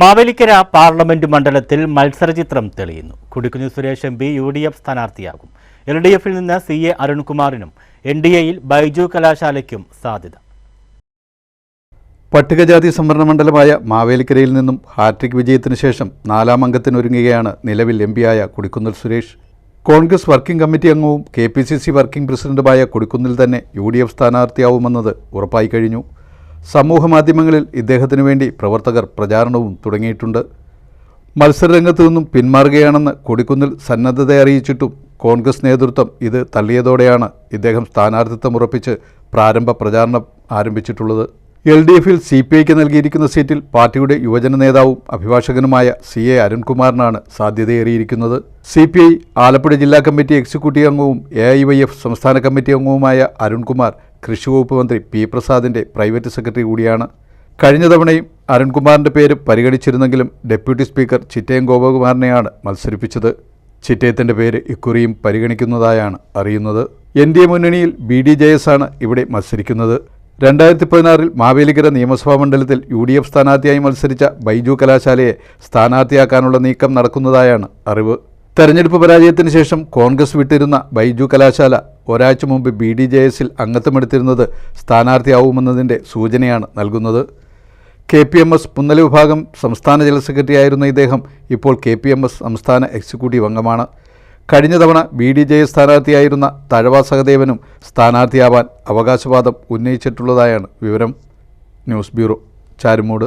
Mavelikkara parliament മണ്ഡലത്തിൽ മത്സരചിത്രം തെളിയുന്നു. കുടിക്കുഞ്ഞു Suresh M P U D F സ്ഥാനാർത്ഥിയാകും. L D എഫിൽ നിന്ന് സി എ അരുൺകുമാറിനും എൻ ഡി എയിൽ ബൈജു കലാശാലയ്ക്കും സാധ്യത. പട്ടികജാതി സംവരണ മണ്ഡലമായ മാവേലിക്കരയിൽ നിന്നും ഹാട്രിക് വിജയത്തിനു ശേഷം നാലാം അംഗത്തിനൊരുങ്ങുകയാണ് നിലവിൽ എം പിയായ കൊടിക്കുന്നിൽ സുരേഷ്. കോൺഗ്രസ് വർക്കിംഗ് കമ്മിറ്റി അംഗവും K P C C working പ്രസിഡന്റുമായ കൊടിക്കുന്നിൽ തന്നെ യു ഡി എഫ് സ്ഥാനാർത്ഥിയാവുമെന്നത് ഉറപ്പായി കഴിഞ്ഞു. സമൂഹ മാധ്യമങ്ങളിൽ ഇദ്ദേഹത്തിനു വേണ്ടി പ്രവർത്തകർ പ്രചാരണവും തുടങ്ങിയിട്ടുണ്ട്. മത്സരരംഗത്തു നിന്നും പിന്മാറുകയാണെന്ന് കൊടിക്കുന്നിൽ സന്നദ്ധത അറിയിച്ചിട്ടും കോൺഗ്രസ് നേതൃത്വം ഇത് തള്ളിയതോടെയാണ് ഇദ്ദേഹം സ്ഥാനാർത്ഥിത്വം ഉറപ്പിച്ച് പ്രാരംഭ പ്രചാരണം ആരംഭിച്ചിട്ടുള്ളത്. എൽ ഡി എഫിൽ സി പി ഐക്ക് നൽകിയിരിക്കുന്ന സീറ്റിൽ പാർട്ടിയുടെ യുവജന നേതാവും അഭിഭാഷകനുമായ സി എ അരുൺകുമാറിനാണ് സാധ്യതയേറിയിരിക്കുന്നത്. സി പി ഐ ആലപ്പുഴ ജില്ലാ കമ്മിറ്റി എക്സിക്യൂട്ടീവ് അംഗവും എ ഐ വൈ എഫ് സംസ്ഥാന കമ്മിറ്റി അംഗവുമായ അരുൺകുമാർ കൃഷി വകുപ്പ് മന്ത്രി പി പ്രസാദിന്റെ പ്രൈവറ്റ് സെക്രട്ടറി കൂടിയാണ്. കഴിഞ്ഞ തവണയും അരുൺകുമാറിന്റെ പേര് പരിഗണിച്ചിരുന്നെങ്കിലും ഡെപ്യൂട്ടി സ്പീക്കർ ചിറ്റയം ഗോപകുമാറിനെയാണ് മത്സരിപ്പിച്ചത്. ചിറ്റയത്തിന്റെ പേര് ഇക്കുറിയും പരിഗണിക്കുന്നതായാണ് അറിയുന്നത്. എൻ ഡി എ മുന്നണിയിൽ ബി ഡി ജെ എസ് ആണ് ഇവിടെ മത്സരിക്കുന്നത്. രണ്ടായിരത്തി പതിനാറിൽ മാവേലിക്കര നിയമസഭാ മണ്ഡലത്തിൽ യു ഡി എഫ് സ്ഥാനാർത്ഥിയായി മത്സരിച്ച ബൈജു കലാശാലയെ സ്ഥാനാർത്ഥിയാക്കാനുള്ള നീക്കം നടക്കുന്നതായാണ് അറിവ്. തെരഞ്ഞെടുപ്പ് പരാജയത്തിന് ശേഷം കോൺഗ്രസ് വിട്ടിരുന്ന ബൈജു കലാശാല ഒരാഴ്ച മുമ്പ് ബി ഡി ജെ എസിൽ അംഗത്വമെടുത്തിരുന്നത് സ്ഥാനാർത്ഥിയാവുമെന്നതിന്റെ സൂചനയാണ് നൽകുന്നത്. K P M S Punnala വിഭാഗം സംസ്ഥാന ജനറൽ സെക്രട്ടറി ആയിരുന്ന ഇദ്ദേഹം ഇപ്പോൾ കെ പി എം എസ് സംസ്ഥാന എക്സിക്യൂട്ടീവ് അംഗമാണ്. കഴിഞ്ഞ തവണ ബി ഡി ജെ സ്ഥാനാർത്ഥിയായിരുന്ന തഴവ സഹദേവനും സ്ഥാനാർത്ഥിയാവാൻ അവകാശവാദം ഉന്നയിച്ചിട്ടുള്ളതായാണ് വിവരം. News bureau Charummood.